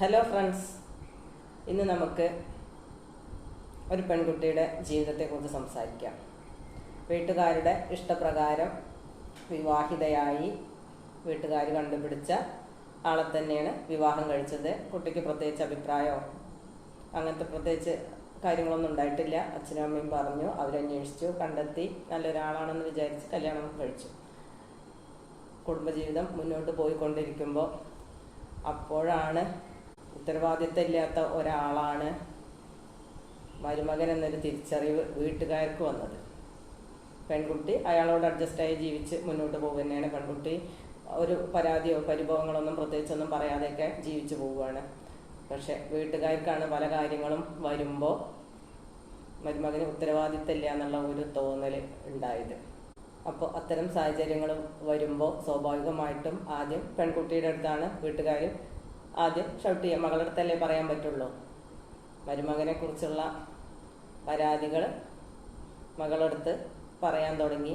Hello friends ഇന്ന് നമുക്ക് ഒരു പെൺകുട്ടിയുടെ ജീവിതത്തെക്കുറിച്ച് സംസാരിക്കാം. വീട്ടുകാരുടെ ഇഷ്ടപ്രകാരം വിവാഹിതയായി വീട്ടുകാർ കണ്ടുപിടിച്ച ആളെ തന്നെയാണ് വിവാഹം കഴിച്ചത്. കുട്ടിക്ക് പ്രത്യേകിച്ച് അഭിപ്രായമോ അങ്ങനത്തെ പ്രത്യേകിച്ച് കാര്യങ്ങളൊന്നും ഉണ്ടായിട്ടില്ല. അച്ഛനും അമ്മയും പറഞ്ഞു അവരന്വേഷിച്ചു കണ്ടെത്തി നല്ലൊരാളാണെന്ന് വിചാരിച്ച് കല്യാണം കഴിച്ചു. കുടുംബജീവിതം മുന്നോട്ട് പോയിക്കൊണ്ടിരിക്കുമ്പോൾ അപ്പോഴാണ് ഉത്തരവാദിത്തമില്ലാത്ത ഒരാളാണ് മരുമകൻ എന്നൊരു തിരിച്ചറിവ് വീട്ടുകാർക്ക് വന്നത്. പെൺകുട്ടി അയാളോട് അഡ്ജസ്റ്റായി ജീവിച്ച് മുന്നോട്ട് പോകുക തന്നെയാണ് പെൺകുട്ടി ഒരു പരാതിയോ പരിഭവങ്ങളൊന്നും പ്രത്യേകിച്ചൊന്നും പറയാതെയൊക്കെ ജീവിച്ചു പോവുകയാണ്. പക്ഷെ വീട്ടുകാർക്കാണ് പല കാര്യങ്ങളും വരുമ്പോൾ മരുമകന് ഉത്തരവാദിത്തമില്ല എന്നുള്ള ഒരു തോന്നൽ ഉണ്ടായത്. അപ്പോൾ അത്തരം സാഹചര്യങ്ങൾ വരുമ്പോൾ സ്വാഭാവികമായിട്ടും ആദ്യം പെൺകുട്ടിയുടെ അടുത്താണ് വീട്ടുകാർ ആദ്യം ഷൗട്ട് ചെയ്യുക മകളുടെ അടുത്തല്ലേ പറയാൻ പറ്റുള്ളൂ. മരുമകനെ കുറിച്ചുള്ള പരാതികൾ മകളടുത്ത് പറയാൻ തുടങ്ങി.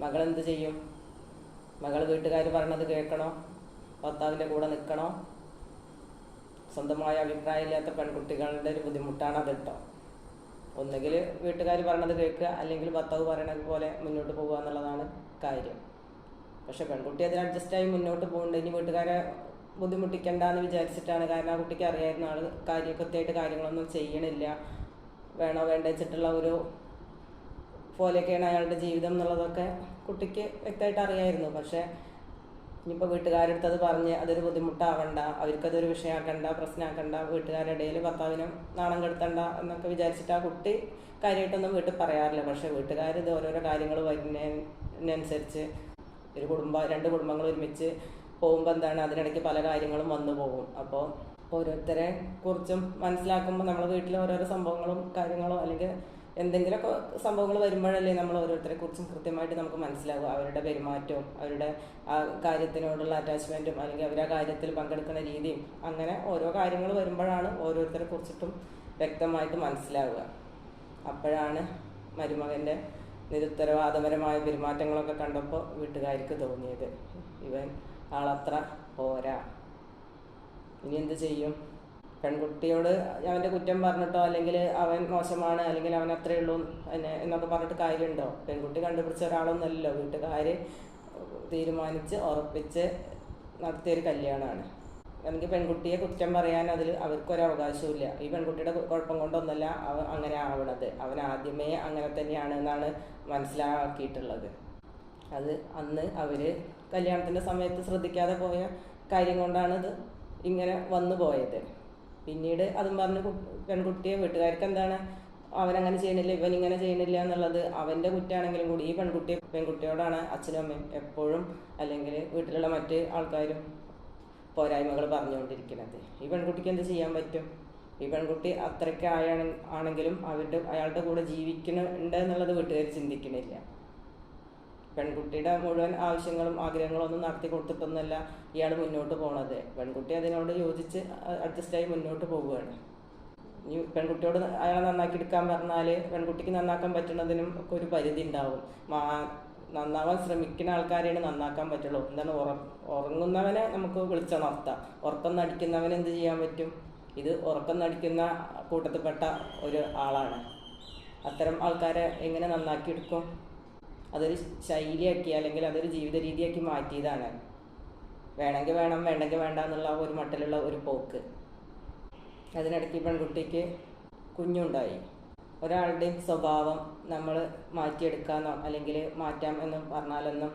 മകൾ എന്ത് ചെയ്യും? മകൾ വീട്ടുകാർ പറഞ്ഞത് കേൾക്കണോ? ഭർത്താവിന്റെ കൂടെ നിൽക്കണോ? സ്വന്തമായ അഭിപ്രായമില്ലാത്ത പെൺകുട്ടികളുടെ ഒരു ബുദ്ധിമുട്ടാണ് അത് ഒന്നുകിൽ വീട്ടുകാർ പറഞ്ഞത് കേൾക്കുക അല്ലെങ്കിൽ ഭർത്താവ് പറയണത് പോലെ മുന്നോട്ട് പോകുക എന്നുള്ളതാണ് കാര്യം. പക്ഷെ പെൺകുട്ടി അതിന് അഡ്ജസ്റ്റായി മുന്നോട്ട് പോകുന്നുണ്ട് ഇനി വീട്ടുകാരെ ബുദ്ധിമുട്ടിക്കണ്ടെന്ന് വിചാരിച്ചിട്ടാണ്. കാരണം ആ കുട്ടിക്ക് അറിയായിരുന്ന ആൾ കാര്യം കൃത്യമായിട്ട് കാര്യങ്ങളൊന്നും ചെയ്യണില്ല. വേണോ വേണ്ട വെച്ചിട്ടുള്ള ഒരു പോലെയൊക്കെയാണ് അയാളുടെ ജീവിതം എന്നുള്ളതൊക്കെ കുട്ടിക്ക് വ്യക്തമായിട്ട് അറിയായിരുന്നു. പക്ഷേ ഇനിയിപ്പോൾ വീട്ടുകാരെടുത്ത് അത് പറഞ്ഞ് അതൊരു ബുദ്ധിമുട്ടാവണ്ട അവർക്കതൊരു വിഷയമാക്കണ്ട പ്രശ്നമാക്കണ്ട വീട്ടുകാരുടെ ഇടയിൽ ഭർത്താവിനും നാണം കെടുത്തണ്ട എന്നൊക്കെ വിചാരിച്ചിട്ട് ആ കുട്ടി കാര്യമായിട്ടൊന്നും വീട്ടിൽ പറയാറില്ല. പക്ഷേ വീട്ടുകാർ ഇത് ഓരോരോ കാര്യങ്ങൾ വരുന്നതിനനുസരിച്ച് ഒരു കുടുംബ രണ്ട് കുടുംബങ്ങൾ ഒരുമിച്ച് പോകുമ്പോൾ എന്താണ്? അതിനിടയ്ക്ക് പല കാര്യങ്ങളും വന്നു പോകും. അപ്പോൾ ഓരോരുത്തരെ കുറിച്ചും മനസ്സിലാക്കുമ്പോൾ നമ്മൾ വീട്ടിൽ ഓരോരോ സംഭവങ്ങളും കാര്യങ്ങളും അല്ലെങ്കിൽ എന്തെങ്കിലുമൊക്കെ സംഭവങ്ങൾ വരുമ്പോഴല്ലേ നമ്മൾ ഓരോരുത്തരെ കുറിച്ചും കൃത്യമായിട്ട് നമുക്ക് മനസ്സിലാകും അവരുടെ പെരുമാറ്റവും അവരുടെ ആ കാര്യത്തിനോടുള്ള അറ്റാച്ച്മെന്റും അല്ലെങ്കിൽ അവർ ആ കാര്യത്തിൽ പങ്കെടുക്കുന്ന രീതിയും അങ്ങനെ ഓരോ കാര്യങ്ങൾ വരുമ്പോഴാണ് ഓരോരുത്തരെ കുറിച്ചിട്ടും വ്യക്തമായിട്ട് മനസ്സിലാവുക. അപ്പോഴാണ് മരുമകന്റെ നിരുത്തരവാദപരമായ പെരുമാറ്റങ്ങളൊക്കെ കണ്ടപ്പോൾ വീട്ടുകാർക്ക് തോന്നിയത്. ഇവൻ ആളത്ര പോരാ. ഇനി എന്ത് ചെയ്യും? പെൺകുട്ടിയോട് അവന്റെ കുറ്റം പറഞ്ഞിട്ടോ അല്ലെങ്കിൽ അവൻ മോശമാണ് അല്ലെങ്കിൽ അവൻ അത്രേ ഉള്ളൂ എന്നെ എന്നൊക്കെ പറഞ്ഞിട്ട് കാര്യമുണ്ടോ? പെൺകുട്ടി കണ്ടുപിടിച്ച ഒരാളൊന്നുമല്ലല്ലോ. വീട്ടുകാർ തീരുമാനിച്ച് ഉറപ്പിച്ച് നടത്തിയൊരു കല്യാണമാണ്. എനിക്ക് പെൺകുട്ടിയെ കുറ്റം പറയാൻ അതിൽ അവർക്കൊരു അവകാശമില്ല ഈ പെൺകുട്ടിയുടെ കുഴപ്പം കൊണ്ടൊന്നല്ല അവൻ അങ്ങനെ ആവണത്. അവൻ ആദ്യമേ അങ്ങനെ തന്നെയാണ് എന്നാണ് മനസ്സിലാക്കിയിട്ടുള്ളത്. അത് അന്ന് അവർ കല്യാണത്തിന്റെ സമയത്ത് ശ്രദ്ധിക്കാതെ പോയ കാര്യം കൊണ്ടാണ് ഇത് ഇങ്ങനെ വന്നു പോയത്. പിന്നീട് അതും പറഞ്ഞ് പെൺകുട്ടിയെ വീട്ടുകാർക്ക് എന്താണ്? അവനങ്ങനെ ചെയ്യണില്ല ഇവൻ ഇങ്ങനെ ചെയ്യണില്ല എന്നുള്ളത് അവന്റെ കുറ്റാണെങ്കിലും കൂടി ഈ പെൺകുട്ടി പെൺകുട്ടിയോടാണ് അച്ഛനും അമ്മയും എപ്പോഴും അല്ലെങ്കിൽ വീട്ടിലുള്ള മറ്റ് ആൾക്കാരും പോരായ്മകൾ പറഞ്ഞുകൊണ്ടിരിക്കുന്നത്. ഈ പെൺകുട്ടിക്ക് എന്ത് ചെയ്യാൻ പറ്റും? ഈ പെൺകുട്ടി അത്രയ്ക്ക് ആയ ആണെങ്കിലും അവരുടെ അയാളുടെ കൂടെ ജീവിക്കുന്നുണ്ട് എന്നുള്ളത് വീട്ടുകാർ ചിന്തിക്കണില്ല. പെൺകുട്ടിയുടെ മുഴുവൻ ആവശ്യങ്ങളും ആഗ്രഹങ്ങളും ഒന്നും നടത്തി കൊടുത്തിട്ടൊന്നുമല്ല ഇയാൾ മുന്നോട്ട് പോണത്. പെൺകുട്ടി അതിനോട് യോജിച്ച് അഡ്ജസ്റ്റായി മുന്നോട്ട് പോവുകയാണ്. ഈ പെൺകുട്ടിയോട് അയാളെ നന്നാക്കി എടുക്കാൻ പറഞ്ഞാൽ പെൺകുട്ടിക്ക് നന്നാക്കാൻ പറ്റുന്നതിനും ഒക്കെ ഒരു പരിധി ഉണ്ടാവും. മാ നന്നാവാൻ ശ്രമിക്കുന്ന ആൾക്കാരെയാണ് നന്നാക്കാൻ പറ്റുള്ളൂ. എന്താണ് ഉറ ഉറങ്ങുന്നവനെ നമുക്ക് വിളിച്ചുണർത്താം ഉറക്കം നടിക്കുന്നവനെ എന്ത് ചെയ്യാൻ പറ്റും? ഇത് ഉറക്കം നടിക്കുന്ന കൂട്ടത്തിൽപ്പെട്ട ഒരു ആളാണ്. അത്തരം ആൾക്കാരെ എങ്ങനെ നന്നാക്കി നന്നാക്കിയെടുക്കും? അതൊരു ശൈലിയാക്കി അല്ലെങ്കിൽ അതൊരു ജീവിത രീതിയാക്കി മാറ്റിയതാണ്. വേണമെങ്കിൽ വേണം വേണ്ടെങ്കിൽ വേണ്ട എന്നുള്ള ഒരു മട്ടിലുള്ള ഒരു പോക്ക്. അതിനിടയ്ക്ക് പെൺകുട്ടിക്ക് കുഞ്ഞുണ്ടായി. ഒരാളുടെയും സ്വഭാവം നമ്മൾ മാറ്റിയെടുക്കാമെന്നോ അല്ലെങ്കിൽ മാറ്റാം എന്ന് പറഞ്ഞാലൊന്നും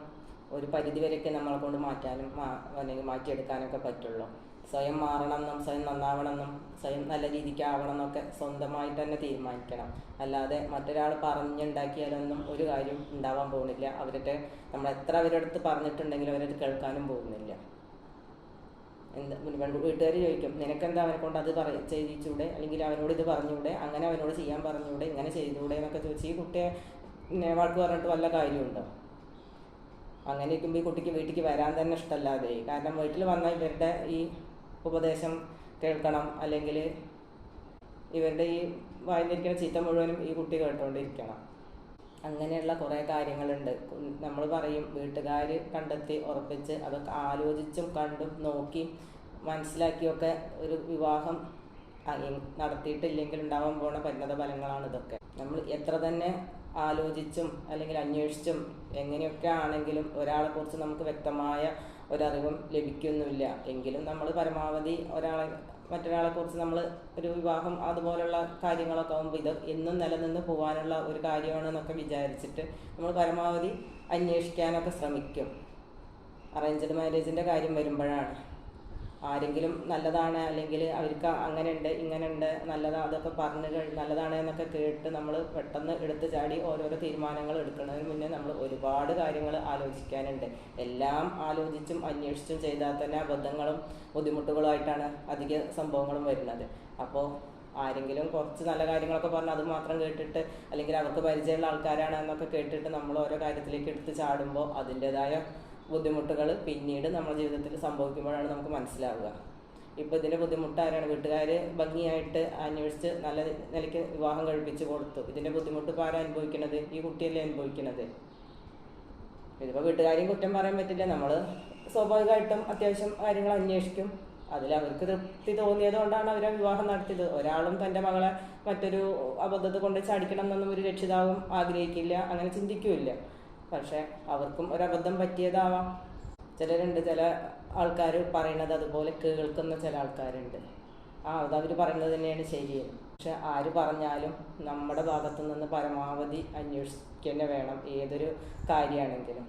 ഒരു പരിധി വരെയൊക്കെ നമ്മളെ കൊണ്ട് മാറ്റാനും അല്ലെങ്കിൽ മാറ്റിയെടുക്കാനൊക്കെ പറ്റുള്ളൂ. സ്വയം മാറണമെന്നും സ്വയം നന്നാവണമെന്നും സ്വയം നല്ല രീതിക്ക് ആവണം എന്നൊക്കെ സ്വന്തമായിട്ട് തന്നെ തീരുമാനിക്കണം. അല്ലാതെ മറ്റൊരാൾ പറഞ്ഞുണ്ടാക്കിയാലൊന്നും ഒരു കാര്യം ഉണ്ടാവാൻ പോകുന്നില്ല. അവരുടെ നമ്മൾ എത്ര അവരുടെ അടുത്ത് പറഞ്ഞിട്ടുണ്ടെങ്കിലും അവരത് കേൾക്കാനും പോകുന്നില്ല. എന്താ വീട്ടുകാർ ചോദിക്കും നിനക്കെന്താ അവനെ കൊണ്ട് അത് പറ ചെയ്തിച്ചൂടെ അല്ലെങ്കിൽ അവനോട് ഇത് പറഞ്ഞൂടെ? അങ്ങനെ അവനോട് ചെയ്യാൻ പറഞ്ഞൂടെ? ഇങ്ങനെ ചെയ്തൂടെ? എന്നൊക്കെ ചോദിച്ച് ഈ കുട്ടിയെ നേവാൾക്ക് പറഞ്ഞിട്ട് വല്ല കാര്യമുണ്ടോ? അങ്ങനെ ഇരിക്കുമ്പോൾ ഈ കുട്ടിക്ക് വീട്ടിലേക്ക് വരാൻ തന്നെ ഇഷ്ടമല്ലാതെ. കാരണം വീട്ടിൽ വന്നാൽ ഇവരുടെ ഈ ഉപദേശം കേൾക്കണം അല്ലെങ്കിൽ ഇവരുടെ ഈ വായിന്നിരിക്കുന്ന ചീത്ത മുഴുവനും ഈ കുട്ടി കേട്ടുകൊണ്ടിരിക്കണം. അങ്ങനെയുള്ള കുറേ കാര്യങ്ങളുണ്ട്. നമ്മൾ പറയും വീട്ടുകാർ കണ്ടെത്തി ഉറപ്പിച്ച് അതൊക്കെ ആലോചിച്ചും കണ്ടും നോക്കി മനസ്സിലാക്കിയൊക്കെ ഒരു വിവാഹം നടത്തിയിട്ടില്ലെങ്കിൽ ഉണ്ടാവാൻ പോണ പരിണത ഫലങ്ങളാണ് ഇതൊക്കെ. നമ്മൾ എത്ര തന്നെ ആലോചിച്ചും അല്ലെങ്കിൽ അന്വേഷിച്ചും എങ്ങനെയൊക്കെ ആണെങ്കിലും ഒരാളെക്കുറിച്ച് നമുക്ക് വ്യക്തമായ ഒരറിവും ലഭിക്കുന്നില്ല എങ്കിലും നമ്മൾ പരമാവധി ഒരാളെ മറ്റൊരാളെ കുറിച്ച് നമ്മൾ ഒരു വിവാഹം അതുപോലുള്ള കാര്യങ്ങളൊക്കെ ആകുമ്പോൾ ഇത് എന്നും നിലനിന്ന് പോകാനുള്ള ഒരു കാര്യമാണെന്നൊക്കെ വിചാരിച്ചിട്ട് നമ്മൾ പരമാവധി അന്വേഷിക്കാനൊക്കെ ശ്രമിക്കും. അറേഞ്ച്ഡ് മാരേജിന്റെ കാര്യം വരുമ്പോഴാണ്. ആരെങ്കിലും നല്ലതാണ് അല്ലെങ്കിൽ അവർക്ക് അങ്ങനെ ഉണ്ട് ഇങ്ങനെ ഉണ്ട് നല്ലതാണ് അതൊക്കെ പറഞ്ഞു നല്ലതാണ് എന്നൊക്കെ കേട്ട് നമ്മൾ പെട്ടെന്ന് എടുത്തു ചാടി ഓരോരോ തീരുമാനങ്ങൾ എടുക്കുന്നതിന് മുന്നേ നമ്മൾ ഒരുപാട് കാര്യങ്ങൾ ആലോചിക്കാനുണ്ട്. എല്ലാം ആലോചിച്ചും അന്വേഷിച്ചും ചെയ്താൽ തന്നെ അബദ്ധങ്ങളും ബുദ്ധിമുട്ടുകളുമായിട്ടാണ് അധിക സംഭവങ്ങളും വരുന്നത്. അപ്പോൾ ആരെങ്കിലും കുറച്ച് നല്ല കാര്യങ്ങളൊക്കെ പറഞ്ഞ് അത് മാത്രം കേട്ടിട്ട് അല്ലെങ്കിൽ അവർക്ക് പരിചയമുള്ള ആൾക്കാരാണ് എന്നൊക്കെ കേട്ടിട്ട് നമ്മൾ ഓരോ കാര്യത്തിലേക്ക് എടുത്ത് ചാടുമ്പോൾ അതിന്റെതായ ബുദ്ധിമുട്ടുകൾ പിന്നീട് നമ്മുടെ ജീവിതത്തിൽ സംഭവിക്കുമ്പോഴാണ് നമുക്ക് മനസ്സിലാവുക. ഇപ്പോൾ ഇതിന്റെ ബുദ്ധിമുട്ട് ആരാണ്? വീട്ടുകാർ ഭംഗിയായിട്ട് അന്വേഷിച്ച് നല്ല നിലയ്ക്ക് വിവാഹം കഴിപ്പിച്ച് കൊടുത്തു. ഇതിന്റെ ബുദ്ധിമുട്ട് ഇപ്പോൾ ആരാ അനുഭവിക്കുന്നത് ഈ കുട്ടിയല്ലേ അനുഭവിക്കുന്നത് ഇതിപ്പോൾ വീട്ടുകാരെയും കുറ്റം പറയാൻ പറ്റില്ല. നമ്മൾ സ്വാഭാവികമായിട്ടും അത്യാവശ്യം കാര്യങ്ങൾ അന്വേഷിക്കും. അതിൽ അവർക്ക് തൃപ്തി തോന്നിയത് കൊണ്ടാണ് അവർ വിവാഹം നടത്തിയത്. ഒരാളും തന്റെ മകളെ മറ്റൊരു അബദ്ധത്തെ കൊണ്ട് ചാടിക്കണം എന്നൊന്നും ഒരു രക്ഷിതാവും ആഗ്രഹിക്കില്ല. അങ്ങനെ ചിന്തിക്കില്ല. പക്ഷെ അവർക്കും ഒരബദ്ധം പറ്റിയതാവാം. ചിലരുണ്ട് ചില ആൾക്കാർ പറയണത് അതുപോലെ കേൾക്കുന്ന ചില ആൾക്കാരുണ്ട്. ആ അത് അവർ പറയുന്നത് തന്നെയാണ് ശരിയെന്ന് പക്ഷെ ആര് പറഞ്ഞാലും നമ്മുടെ ഭാഗത്തു നിന്ന് പരമാവധി അന്വേഷിക്കുക വേണം ഏതൊരു കാര്യമാണെങ്കിലും.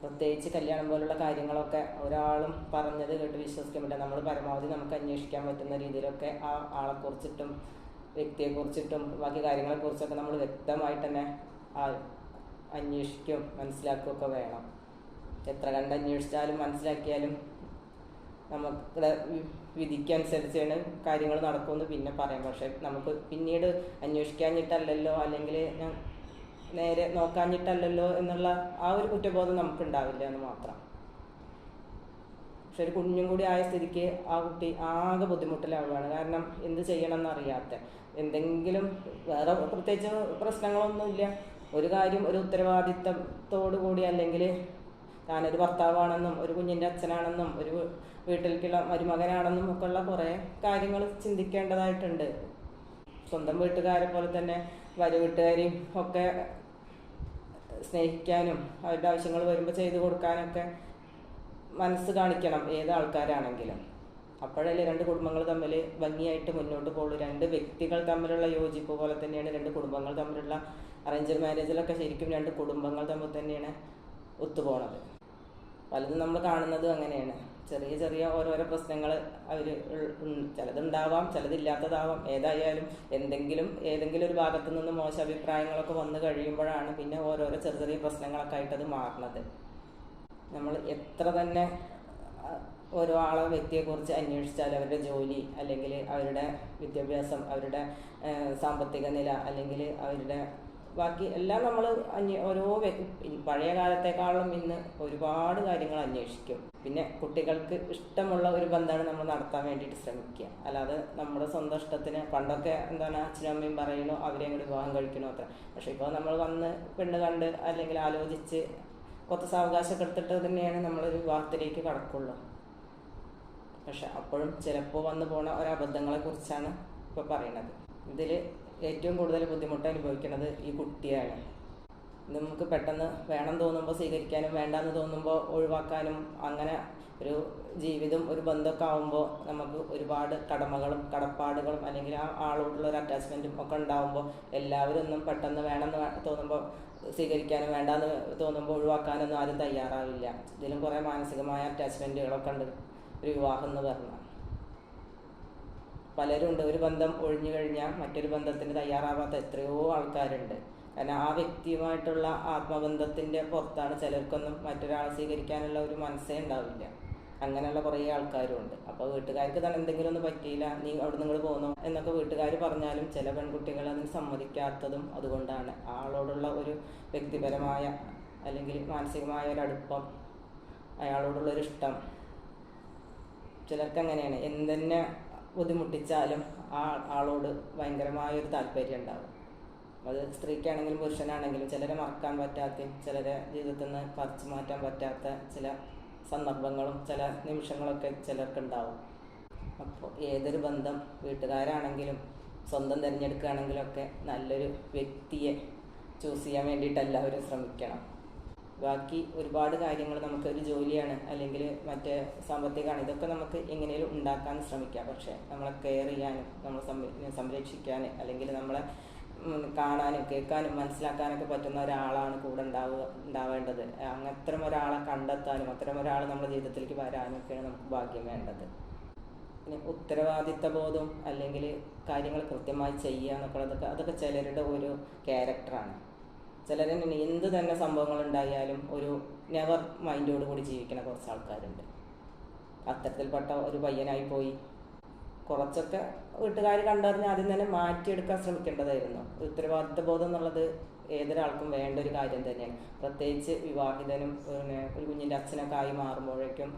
പ്രത്യേകിച്ച് കല്യാണം പോലുള്ള കാര്യങ്ങളൊക്കെ ഒരാളും പറഞ്ഞത് കേട്ട് വിശ്വസിക്കാൻ പറ്റില്ല നമ്മൾ പരമാവധി നമുക്ക് അന്വേഷിക്കാൻ പറ്റുന്ന രീതിയിലൊക്കെ ആ ആളെക്കുറിച്ചിട്ടും വ്യക്തിയെക്കുറിച്ചിട്ടും ബാക്കി കാര്യങ്ങളെക്കുറിച്ചൊക്കെ നമ്മൾ വ്യക്തമായിട്ട് തന്നെ ആ അന്വേഷിക്കും മനസ്സിലാക്കുകയൊക്കെ വേണം. എത്ര കണ്ട് അന്വേഷിച്ചാലും മനസ്സിലാക്കിയാലും നമുക്കിടെ വിധിക്കനുസരിച്ചാണ് കാര്യങ്ങൾ നടക്കുമെന്ന് പിന്നെ പറയാം. പക്ഷെ നമുക്ക് പിന്നീട് അന്വേഷിക്കാഞ്ഞിട്ടല്ലല്ലോ അല്ലെങ്കിൽ നേരെ നോക്കാഞ്ഞിട്ടല്ലല്ലോ എന്നുള്ള ആ ഒരു കുറ്റബോധം നമുക്കുണ്ടാവില്ല എന്ന് മാത്രം. പക്ഷെ ഒരു കുഞ്ഞും കൂടി ആയ സ്ഥിതിക്ക് ആ കുട്ടി ആകെ ബുദ്ധിമുട്ടിലാവുകയാണ്. കാരണം എന്ത് ചെയ്യണം എന്നറിയാത്ത എന്തെങ്കിലും വേറെ പ്രത്യേകിച്ച് പ്രശ്നങ്ങളൊന്നുമില്ല. ഒരു കാര്യം ഒരു ഉത്തരവാദിത്തത്തോടു കൂടി അല്ലെങ്കിൽ താനൊരു ഭർത്താവാണെന്നും ഒരു കുഞ്ഞിന്റെ അച്ഛനാണെന്നും ഒരു വീട്ടിലേക്കുള്ള മരുമകനാണെന്നും ഒക്കെ ഉള്ള കുറേ കാര്യങ്ങൾ ചിന്തിക്കേണ്ടതായിട്ടുണ്ട്. സ്വന്തം വീട്ടുകാരെ പോലെ തന്നെ വരു വീട്ടുകാരെയും ഒക്കെ സ്നേഹിക്കാനും അവരുടെ ആവശ്യങ്ങൾ വരുമ്പോൾ ചെയ്തു കൊടുക്കാനൊക്കെ മനസ്സ് കാണിക്കണം ഏത് ആൾക്കാരാണെങ്കിലും. അപ്പോഴല്ലേ രണ്ട് കുടുംബങ്ങൾ തമ്മിൽ ഭംഗിയായിട്ട് മുന്നോട്ട് പോകുള്ളൂ രണ്ട് വ്യക്തികൾ തമ്മിലുള്ള യോജിപ്പ് പോലെ തന്നെയാണ് രണ്ട് കുടുംബങ്ങൾ തമ്മിലുള്ള അറേഞ്ച് മാരേജിലൊക്കെ ശരിക്കും രണ്ട് കുടുംബങ്ങൾ തമ്മിൽ തന്നെയാണ് ഒത്തുപോണത്. പലതും നമ്മൾ കാണുന്നത് അങ്ങനെയാണ്. ചെറിയ ചെറിയ ഓരോരോ പ്രശ്നങ്ങൾ അവർ ചിലതുണ്ടാവാം ചിലതില്ലാത്തതാവാം. ഏതായാലും എന്തെങ്കിലും ഏതെങ്കിലും ഒരു ഭാഗത്തു നിന്ന് മോശ അഭിപ്രായങ്ങളൊക്കെ വന്നു കഴിയുമ്പോഴാണ് പിന്നെ ഓരോരോ ചെറിയ ചെറിയ പ്രശ്നങ്ങളൊക്കെ ആയിട്ട് അത് മാറുന്നത്. നമ്മൾ എത്ര തന്നെ ഓരോ ആളെ വ്യക്തിയെക്കുറിച്ച് അന്വേഷിച്ചാൽ അവരുടെ ജോലി അല്ലെങ്കിൽ അവരുടെ വിദ്യാഭ്യാസം അവരുടെ സാമ്പത്തിക നില അല്ലെങ്കിൽ അവരുടെ ബാക്കി എല്ലാം നമ്മൾ അന്വേ ഓരോ പഴയ കാലത്തെക്കാളും ഇന്ന് ഒരുപാട് കാര്യങ്ങൾ അന്വേഷിക്കും. പിന്നെ കുട്ടികൾക്ക് ഇഷ്ടമുള്ള ഒരു ബന്ധമാണ് നമ്മൾ നടത്താൻ വേണ്ടിയിട്ട് ശ്രമിക്കുക. അല്ലാതെ നമ്മുടെ സ്വന്തം ഇഷ്ടത്തിന് പണ്ടൊക്കെ എന്താണ് അച്ഛനും അമ്മയും പറയണോ അവരെ അങ്ങോട്ട് വിവാഹം കഴിക്കണോ അത്ര. പക്ഷെ ഇപ്പോൾ നമ്മൾ വന്ന് പെണ്ണ് കണ്ട് അല്ലെങ്കിൽ ആലോചിച്ച് കുറച്ച് സാവകാശമൊക്കെ എടുത്തിട്ട് തന്നെയാണ് നമ്മളൊരു വിവാഹത്തിലേക്ക് കടക്കുള്ളൂ. പക്ഷെ അപ്പോഴും ചിലപ്പോൾ വന്നു പോണ ഒരബദ്ധങ്ങളെ കുറിച്ചാണ് ഇപ്പോൾ പറയുന്നത് ഇതിൽ ഏറ്റവും കൂടുതൽ ബുദ്ധിമുട്ട് അനുഭവിക്കുന്നത് ഈ കുട്ടിയാണ്. നമുക്ക് പെട്ടെന്ന് വേണം തോന്നുമ്പോൾ സ്വീകരിക്കാനും വേണ്ടാന്ന് തോന്നുമ്പോൾ ഒഴിവാക്കാനും അങ്ങനെ ഒരു ജീവിതം ഒരു ബന്ധമൊക്കെ ആകുമ്പോൾ നമുക്ക് ഒരുപാട് കടമകളും കടപ്പാടുകളും അല്ലെങ്കിൽ ആ ആളോടുള്ള ഒരു അറ്റാച്ച്മെന്റും ഒക്കെ ഉണ്ടാകുമ്പോൾ എല്ലാവരും ഒന്നും പെട്ടെന്ന് വേണമെന്ന് തോന്നുമ്പോൾ സ്വീകരിക്കാനും വേണ്ടാന്ന് തോന്നുമ്പോൾ ഒഴിവാക്കാനൊന്നും ആരും തയ്യാറാവില്ല. ഇതിലും കുറേ മാനസികമായ അറ്റാച്ച്മെന്റുകളൊക്കെ ഉണ്ട്. ഒരു വിവാഹം എന്ന് പറഞ്ഞാൽ പലരും ഉണ്ട്. ഒരു ബന്ധം ഒഴിഞ്ഞു കഴിഞ്ഞാൽ മറ്റൊരു ബന്ധത്തിന് തയ്യാറാവാത്ത എത്രയോ ആൾക്കാരുണ്ട്. കാരണം ആ വ്യക്തിയുമായിട്ടുള്ള ആത്മബന്ധത്തിന്റെ പുറത്താണ് ചിലർക്കൊന്നും മറ്റൊരാളെ സ്വീകരിക്കാനുള്ള ഒരു മനസ്സേ ഉണ്ടാവില്ല. അങ്ങനെയുള്ള കുറേ ആൾക്കാരും ഉണ്ട്. അപ്പോൾ വീട്ടുകാർക്ക് തന്നെ എന്തെങ്കിലും ഒന്നും പറ്റിയില്ല നീ അവിടെ നിങ്ങൾ പോകുന്നു എന്നൊക്കെ വീട്ടുകാർ പറഞ്ഞാലും ചില പെൺകുട്ടികൾ അതിന് സമ്മതിക്കാത്തതും അതുകൊണ്ടാണ്. ആളോടുള്ള ഒരു വ്യക്തിപരമായ അല്ലെങ്കിൽ മാനസികമായ ഒരു അടുപ്പം അയാളോടുള്ള ഒരു ഇഷ്ടം ചിലർക്ക് അങ്ങനെയാണ് എന്തെന്നെ ബുദ്ധിമുട്ടിച്ചാലും ആ ആളോട് ഭയങ്കരമായ ഒരു താല്പര്യം ഉണ്ടാവും. അത് സ്ത്രീക്കാണെങ്കിലും പുരുഷനാണെങ്കിലും ചിലരെ മറക്കാൻ പറ്റാത്ത ചിലരെ ജീവിതത്തിൽ നിന്ന് പറിച്ചു മാറ്റാൻ പറ്റാത്ത ചില സന്ദർഭങ്ങളും ചില നിമിഷങ്ങളൊക്കെ ചിലർക്ക് ഉണ്ടാവും അപ്പോൾ ഏതൊരു ബന്ധം വീട്ടുകാരാണെങ്കിലും സ്വന്തം തിരഞ്ഞെടുക്കുകയാണെങ്കിലും ഒക്കെ നല്ലൊരു വ്യക്തിയെ ചൂസ് ചെയ്യാൻ വേണ്ടിയിട്ട് എല്ലാവരും ശ്രമിക്കണം. ബാക്കി ഒരുപാട് കാര്യങ്ങൾ നമുക്ക് ഒരു ജോലിയാണ് അല്ലെങ്കിൽ മറ്റേ സാമ്പത്തികമാണ്. ഇതൊക്കെ നമുക്ക് എങ്ങനെയും ഉണ്ടാക്കാൻ ശ്രമിക്കാം. പക്ഷേ നമ്മളെ കെയർ ചെയ്യാനും നമ്മളെ സംര- സംരക്ഷിക്കാൻ അല്ലെങ്കിൽ നമ്മളെ കാണാനും കേൾക്കാനും മനസ്സിലാക്കാനൊക്കെ പറ്റുന്ന ഒരാളാണ് കൂടെ ഉണ്ടാവുക ഉണ്ടാവേണ്ടത്. അത്തരം ഒരാളെ കണ്ടെത്താനും അത്തരം ഒരാൾ നമ്മുടെ ജീവിതത്തിലേക്ക് വരാനും ഒക്കെയാണ് നമുക്ക് ഭാഗ്യം വേണ്ടത്. പിന്നെ ഉത്തരവാദിത്ത ബോധം അല്ലെങ്കിൽ കാര്യങ്ങൾ കൃത്യമായി ചെയ്യുക എന്നൊക്കെ അതൊക്കെ അതൊക്കെ ചിലരുടെ ഒരു ക്യാരക്ടറാണ് ചിലർ എന്ത് തന്നെ സംഭവങ്ങൾ ഉണ്ടായാലും ഒരു നെവർ മൈൻഡോട് കൂടി ജീവിക്കുന്ന കുറച്ച് ആൾക്കാരുണ്ട്. അത്തരത്തിൽപ്പെട്ട ഒരു പയ്യനായി പോയി കുറച്ചൊക്കെ വീട്ടുകാർ കണ്ടറിഞ്ഞ് ആദ്യം തന്നെ മാറ്റിയെടുക്കാൻ ശ്രമിക്കേണ്ടതായിരുന്നു. ഉത്തരവാദിത്ത ബോധം എന്നുള്ളത് ഏതൊരാൾക്കും വേണ്ട ഒരു കാര്യം തന്നെയാണ്. പ്രത്യേകിച്ച് വിവാഹിതനും പിന്നെ ഒരു കുഞ്ഞിന്റെ അച്ഛനൊക്കെ ആയി മാറുമ്പോഴേക്കും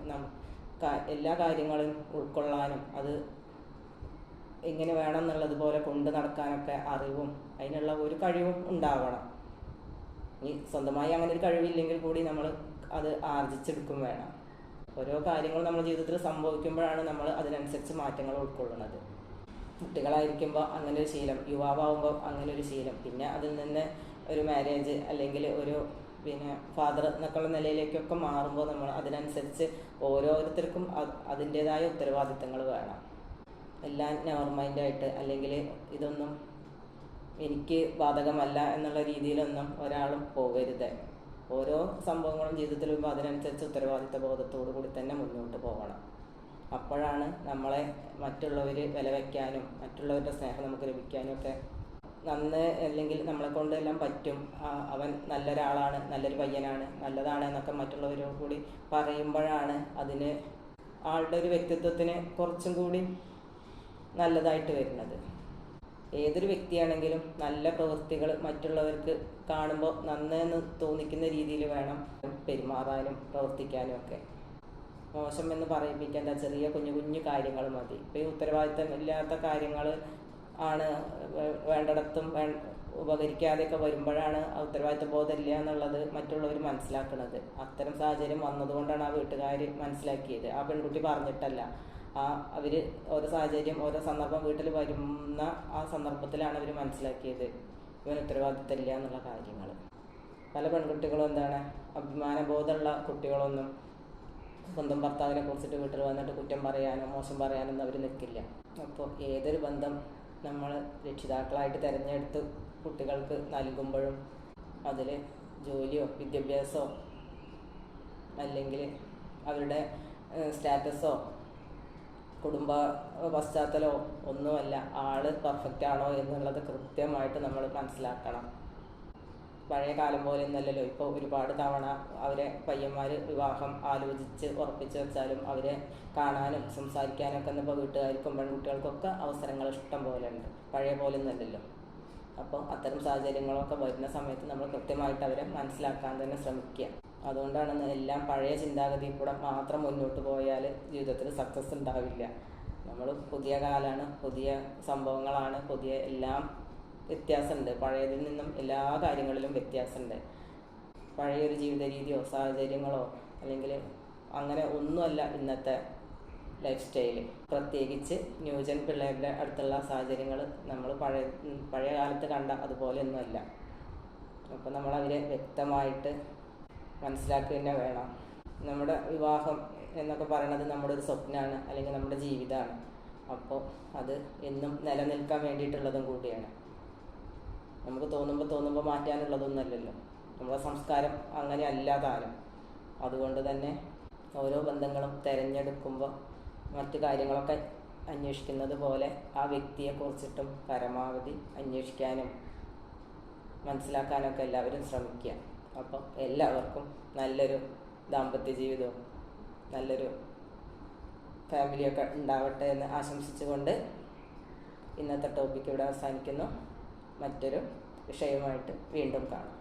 എല്ലാ കാര്യങ്ങളും ഉൾക്കൊള്ളാനും അത് എങ്ങനെ വേണം എന്നുള്ളതുപോലെ കൊണ്ട് നടക്കാനൊക്കെ അറിവും അതിനുള്ള ഒരു കഴിവും ഉണ്ടാവണം. ഈ സ്വന്തമായി അങ്ങനെ ഒരു കഴിവില്ലെങ്കിൽ കൂടി നമ്മൾ അത് ആർജിച്ചെടുക്കും വേണം. ഓരോ കാര്യങ്ങളും നമ്മുടെ ജീവിതത്തിൽ സംഭവിക്കുമ്പോഴാണ് നമ്മൾ അതിനനുസരിച്ച് മാറ്റങ്ങൾ ഉൾക്കൊള്ളുന്നത്. കുട്ടികളായിരിക്കുമ്പോൾ അങ്ങനെ ഒരു ശീലം യുവാവാകുമ്പോൾ അങ്ങനെ ഒരു ശീലം. പിന്നെ അതിൽ നിന്ന് ഒരു മാരേജ് അല്ലെങ്കിൽ ഒരു പിന്നെ ഫാദർ എന്നൊക്കെയുള്ള നിലയിലേക്കൊക്കെ മാറുമ്പോൾ നമ്മൾ അതിനനുസരിച്ച് ഓരോരുത്തർക്കും അതിന്റെതായ ഉത്തരവാദിത്തങ്ങൾ വേണം. എല്ലാം നെവർ മൈൻഡായിട്ട് അല്ലെങ്കിൽ ഇതൊന്നും എനിക്ക് ബാധകമല്ല എന്നുള്ള രീതിയിലൊന്നും ഒരാളും പോകരുത്. ഓരോ സംഭവങ്ങളും ജീവിതത്തിൽ വരുമ്പോൾ അതിനനുസരിച്ച് ഉത്തരവാദിത്ത ബോധത്തോടു കൂടി തന്നെ മുന്നോട്ട് പോകണം. അപ്പോഴാണ് നമ്മളെ മറ്റുള്ളവർ വില വയ്ക്കാനും മറ്റുള്ളവരുടെ സ്നേഹം നമുക്ക് ലഭിക്കാനും ഒക്കെ നന്ന് അല്ലെങ്കിൽ നമ്മളെ കൊണ്ടെല്ലാം പറ്റും. അവൻ നല്ലൊരാളാണ് നല്ലൊരു പയ്യനാണ് നല്ലതാണ് എന്നൊക്കെ മറ്റുള്ളവരോട് കൂടി പറയുമ്പോഴാണ് അതിന് ആളുടെ ഒരു വ്യക്തിത്വത്തിന് കുറച്ചും കൂടി നല്ലതായിട്ട് വരുന്നത്. ഏതൊരു വ്യക്തിയാണെങ്കിലും നല്ല പ്രവൃത്തികൾ മറ്റുള്ളവർക്ക് കാണുമ്പോൾ നന്നെന്ന് തോന്നിക്കുന്ന രീതിയിൽ വേണം പെരുമാറാനും പ്രവർത്തിക്കാനും ഒക്കെ. മോശം എന്ന് പറയിപ്പിക്കേണ്ട ചെറിയ കുഞ്ഞു കുഞ്ഞു കാര്യങ്ങൾ മതി. ഇപ്പം ഈ ഉത്തരവാദിത്തം ഇല്ലാത്ത കാര്യങ്ങൾ ആണ് വേണ്ടിടത്തും വേ ഉപകരിക്കാതെയൊക്കെ വരുമ്പോഴാണ് ആ ഉത്തരവാദിത്ത ബോധമില്ല എന്നുള്ളത് മറ്റുള്ളവർ മനസ്സിലാക്കുന്നത് അത്തരം സാഹചര്യം വന്നതുകൊണ്ടാണ് ആ വീട്ടുകാർ മനസ്സിലാക്കിയത്. ആ പെൺകുട്ടി പറഞ്ഞിട്ടല്ല. ആ അവർ ഓരോ സാഹചര്യം ഓരോ സന്ദർഭം വീട്ടിൽ വരുന്ന ആ സന്ദർഭത്തിലാണ് അവർ മനസ്സിലാക്കിയത്. ഇവൻ ഉത്തരവാദിത്തമില്ല എന്നുള്ള കാര്യങ്ങൾ പല പെൺകുട്ടികളും എന്താണ് അഭിമാനബോധമുള്ള കുട്ടികളൊന്നും സ്വന്തം ഭർത്താവിനെ കുറിച്ചിട്ട് വീട്ടിൽ വന്നിട്ട് കുറ്റം പറയാനോ മോശം പറയാനോ അവർ നിൽക്കില്ല. അപ്പോൾ ഏതൊരു ബന്ധം നമ്മൾ രക്ഷിതാക്കളായിട്ട് തിരഞ്ഞെടുത്ത് കുട്ടികൾക്ക് നൽകുമ്പോഴും അതിൽ ജോലിയോ വിദ്യാഭ്യാസമോ അല്ലെങ്കിൽ അവരുടെ സ്റ്റാറ്റസോ കുടുംബ പശ്ചാത്തലമോ ഒന്നുമല്ല. ആൾ പെർഫെക്റ്റ് ആണോ എന്നുള്ളത് കൃത്യമായിട്ട് നമ്മൾ മനസ്സിലാക്കണം. പഴയ കാലം പോലെ ഒന്നല്ലല്ലോ ഇപ്പോൾ ഒരുപാട് തവണ അവരെ പയ്യന്മാർ വിവാഹം ആലോചിച്ച് ഉറപ്പിച്ച് വെച്ചാലും അവരെ കാണാനും സംസാരിക്കാനും ഒക്കെ ഇപ്പോൾ വീട്ടുകാർക്കും പെൺകുട്ടികൾക്കൊക്കെ അവസരങ്ങൾ ഇഷ്ടം പോലെ ഉണ്ട്. പഴയ പോലെ ഒന്നല്ലല്ലോ അപ്പോൾ അത്തരം സാഹചര്യങ്ങളൊക്കെ വരുന്ന സമയത്ത് നമ്മൾ കൃത്യമായിട്ട് അവരെ മനസ്സിലാക്കാൻ തന്നെ ശ്രമിക്കുക. അതുകൊണ്ടാണ് എല്ലാം പഴയ ചിന്താഗതിയിൽ കൂടെ മാത്രം മുന്നോട്ട് പോയാൽ ജീവിതത്തിൽ സക്സസ് ഉണ്ടാവില്ല. നമ്മൾ പുതിയ കാലമാണ് പുതിയ സംഭവങ്ങളാണ് പുതിയ എല്ലാം വ്യത്യാസമുണ്ട്. പഴയതിൽ നിന്നും എല്ലാ കാര്യങ്ങളിലും വ്യത്യാസമുണ്ട്. പഴയൊരു ജീവിത രീതിയോ സാഹചര്യങ്ങളോ അല്ലെങ്കിൽ അങ്ങനെ ഒന്നുമല്ല ഇന്നത്തെ ലൈഫ് സ്റ്റൈൽ പ്രത്യേകിച്ച് ന്യൂജൻ പിള്ളേരുടെ അടുത്തുള്ള സാഹചര്യങ്ങൾ നമ്മൾ പഴയ പഴയ കാലത്ത് കണ്ട അതുപോലെ ഒന്നുമല്ല അപ്പോൾ നമ്മൾ അവരെ വ്യക്തമായിട്ട് മനസ്സിലാക്കുക തന്നെ വേണം. നമ്മുടെ വിവാഹം എന്നൊക്കെ പറയണത് നമ്മുടെ ഒരു സ്വപ്നമാണ് അല്ലെങ്കിൽ നമ്മുടെ ജീവിതമാണ്. അപ്പോൾ അത് എന്നും നിലനിൽക്കാൻ വേണ്ടിയിട്ടുള്ളതും കൂടിയാണ്. നമുക്ക് തോന്നുമ്പോൾ തോന്നുമ്പോൾ മാറ്റാനുള്ളതൊന്നുമല്ലല്ലോ. നമ്മുടെ സംസ്കാരം അങ്ങനെ അല്ലാതാനും അതുകൊണ്ട് തന്നെ ഓരോ ബന്ധങ്ങളും തിരഞ്ഞെടുക്കുമ്പോൾ മറ്റു കാര്യങ്ങളൊക്കെ അന്വേഷിക്കുന്നത് പോലെ ആ വ്യക്തിയെക്കുറിച്ചിട്ടും പരമാവധി അന്വേഷിക്കാനും മനസ്സിലാക്കാനൊക്കെ എല്ലാവരും ശ്രമിക്കുക. അപ്പം എല്ലാവർക്കും നല്ലൊരു ദാമ്പത്യ ജീവിതവും നല്ലൊരു ഫാമിലിയൊക്കെ ഉണ്ടാവട്ടെ എന്ന് ആശംസിച്ചുകൊണ്ട് ഇന്നത്തെ ടോപ്പിക്ക് ഇവിടെ അവസാനിക്കുന്നു. മറ്റൊരു വിഷയവുമായിട്ട് വീണ്ടും കാണാം.